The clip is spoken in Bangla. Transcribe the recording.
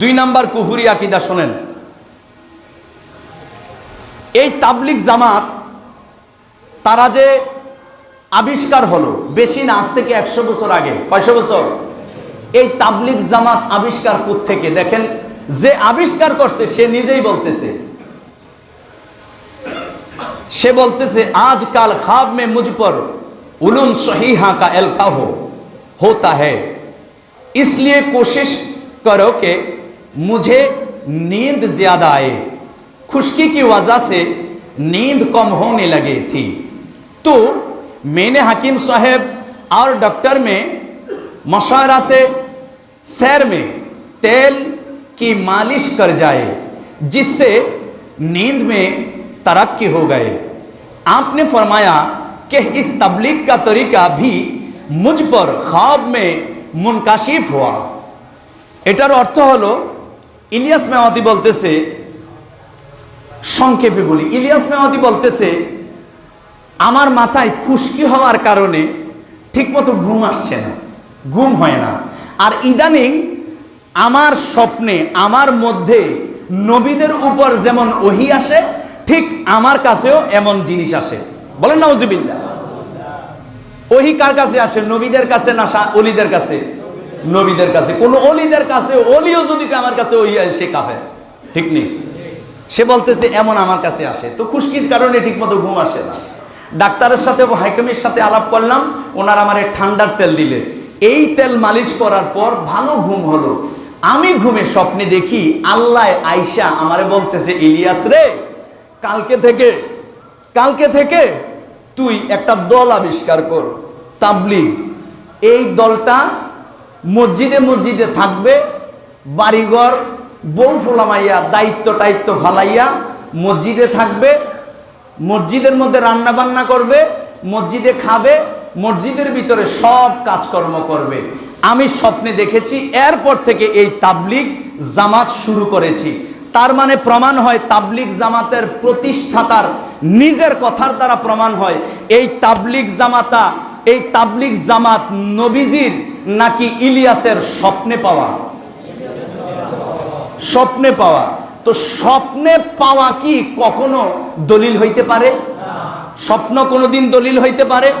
দুই নাম্বার কুহুরি আকিদা শোনেন এই তাবলিক জামাত তারা যে আবিষ্কার হলো বেশি না আজ থেকে একশো বছর আগে কয়শো বছর এই তাবলিক জামাত আবিষ্কার থেকে দেখেন যে আবিষ্কার করছে সে নিজেই বলতেছে সে বলতেছে আজকাল खाब में मुझ पर उलूम सहीहा का एलका हो होता है इसलिए कोशिश करो कि मुझे नींद ज्यादा आए खुश्की की वजह से नींद कम होने लगी थी तो मैंने हकीम साहब और डॉक्टर में मशवरा से सैर में तेल की मालिश कर जाए जिससे नींद में तरक्की हो गए आपने फरमाया कि इस तबलीग का तरीका भी मुझ पर ख्वाब में मुनकाशिफ हुआ এটার অর্থ হলো ইলিয়াস মেওয়াতি বলতেছে, সংক্ষেপে বলি, ইলিয়াস মেওয়াতি বলতেছে, আমার মাথায় খুশকি হওয়ার কারণে ঠিকমতো ঘুম আসছে না, ঘুম হয় না। আর ইদানিং আমার স্বপ্নে, আমার মধ্যে নবীদের উপর যেমন ওহি আসে, ঠিক আমার কাছেও এমন জিনিস আসে। বলেন না উজিবিল্লা ওহি কার কাছে আসে? নবীদের কাছে না অলিদের কাছে? নবীদের কাছে, কোন অলিদের কাছে, অলিও যদি আমার কাছে ওই, সে কাফে ঠিক নেই? সে বলতেছে, এমন আমার কাছে আসে। তো খুশকির কারণে ঠিকমতো ঘুম আসে না। ডাক্তারের সাথে হাইকামের সাথে আলাপ করলাম, ওনার আমার ঠান্ডার তেল দিলে। এই তেল মালিশ করার পর ভালো ঘুম হলো। আমি ঘুমে স্বপ্নে দেখি, আল্লাহ আইসা আমারে বলতেছে, ইলিয়াস রে, কালকে থেকে কালকে থেকে তুই একটা দল আবিষ্কার কর, তাবলিগ। এই দলটা মসজিদে মসজিদে থাকবে, বাড়িঘর, বউ ফুলামাইয়া, দায়িত্ব টাইত্ব ফালাইয়া মসজিদে থাকবে, মসজিদের মধ্যে রান্না বান্না করবে, মসজিদে খাবে, মসজিদের ভিতরে সব কাজকর্ম করবে। আমি স্বপ্নে দেখেছি, এরপর থেকে এই তাবলিগ জামাত শুরু করেছি। তার মানে প্রমাণ হয়, তাবলিগ জামাতের প্রতিষ্ঠাতার নিজের কথার দ্বারা প্রমাণ হয়। এই তাবলিগ জামাতা, এই তাবলিগ জামাত নবীজির নাকি ইলিয়াসের স্বপ্নে পাওয়া? স্বপ্নে পাওয়া। তো স্বপ্নে পাওয়া কি কখনো দলিল হইতে পারে? স্বপ্ন কোনোদিন দলিল হইতে পারে?